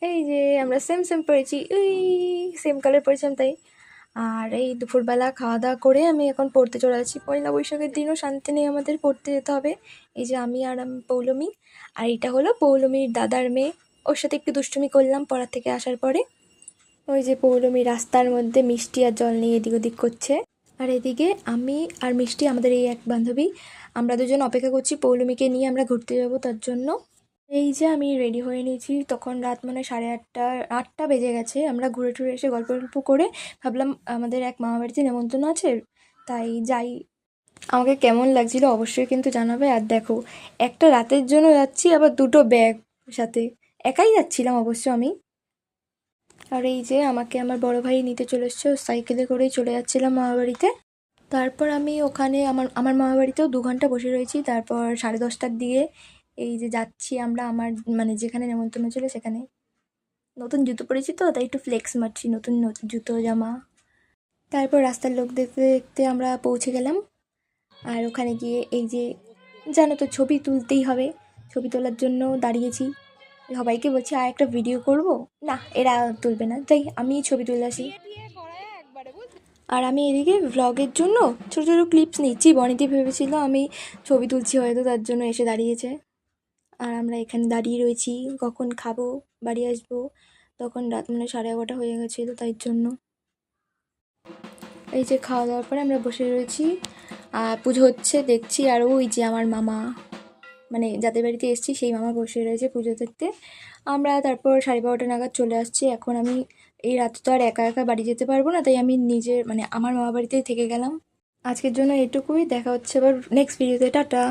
এই যে, আমরা সেম সেম পড়েছি। ওই সেম কালার পড়েছিলাম তাই। আর এই দুপুরবেলা খাওয়া দাওয়া করে আমি এখন পড়তে চলে যাচ্ছি। পয়লা বৈশাখের দিনও শান্তি নেই আমাদের, পড়তে যেতে হবে। এই যে আমি আর আম- পৌলমী। আর এটা হলো পৌলমীর দাদার মেয়ে। ওর সাথে একটু দুষ্টুমি করলাম পড়ার থেকে আসার পরে। ওই যে পৌলমী রাস্তার মধ্যে মিষ্টি আর জল নিয়ে এদিক ওদিক করছে। আর এদিকে আমি আর মিষ্টি আমাদের এই এক বান্ধবী। আমরা দুজন অপেক্ষা করছি পৌলমিকে নিয়ে আমরা ঘুরতে যাব তার জন্য। এই যে আমি রেডি হয়ে নিয়েছি, তখন রাত মানে সাড়ে আটটা আটটা বেজে গেছে। আমরা ঘুরে টুরে এসে গল্প গল্প করে ভাবলাম, আমাদের এক মামা বাড়িতে নেমন্তন্ন আছে, তাই যাই। আমাকে কেমন লাগছিল অবশ্যই কিন্তু জানাবে। আর দেখো, একটা রাতের জন্য যাচ্ছি, আবার দুটো ব্যাগ সাথে। একাই যাচ্ছিলাম অবশ্য আমি। আর এই যে আমাকে আমার বড় ভাই নিতে চলে এসছে সাইকেলে করেই চলে যাচ্ছিলাম মামা বাড়িতে তারপর আমি ওখানে আমার আমার মামা বাড়িতেও দু ঘণ্টা বসে রয়েছি। তারপর সাড়ে দশটার দিকে এই যে যাচ্ছি আমরা আমার মানে যেখানে নেমন্তন্ন ছিল সেখানে। নতুন জুতো পরেছি তো, তাই একটু ফ্লেক্স মারছি, নতুন জুতো, জামা। তারপর রাস্তার লোক দেখতে দেখতে আমরা পৌঁছে গেলাম। আর ওখানে গিয়ে এই যে, জানো তো ছবি তুলতেই হবে। ছবি তোলার জন্য দাঁড়িয়েছি। সবাইকে বলছি, আর একটা ভিডিও করব? না, এরা তুলবে না। তাই আমি ছবি তুলে আসি। আর আমি এদিকে ভ্লগের জন্য ছোটো ছোটো ক্লিপস নিচ্ছি। বনিদি ভেবেছিল আমি ছবি তুলছি হয়তো, তার জন্য এসে দাঁড়িয়েছে। আর আমরা এখানে দাঁড়িয়ে রয়েছি। কখন খাব, বাড়ি আসব? তখন রাত মানে সাড়ে এগারোটা হয়ে গেছিল, তাই জন্য। এই যে খাওয়া দাওয়ার পরে আমরা বসে রয়েছি। আর পুজো হচ্ছে, দেখছি আর ওই যে আমার মামা। মানে যাদের বাড়িতে এসেছি, সেই মামা বসে রয়েছে পুজো দেখতে। আমরা তারপর সাড়ে বারোটা নাগাদ চলে আসছি। এখন আমি এই রাতে তো আর একা একা বাড়ি যেতে পারব না, তাই আমি নিজের মানে আমার মামা বাড়িতেই থেকে গেলাম। আজকের জন্য এটুকুই দেখা হচ্ছে এবার নেক্সট ভিডিওতে টাটা।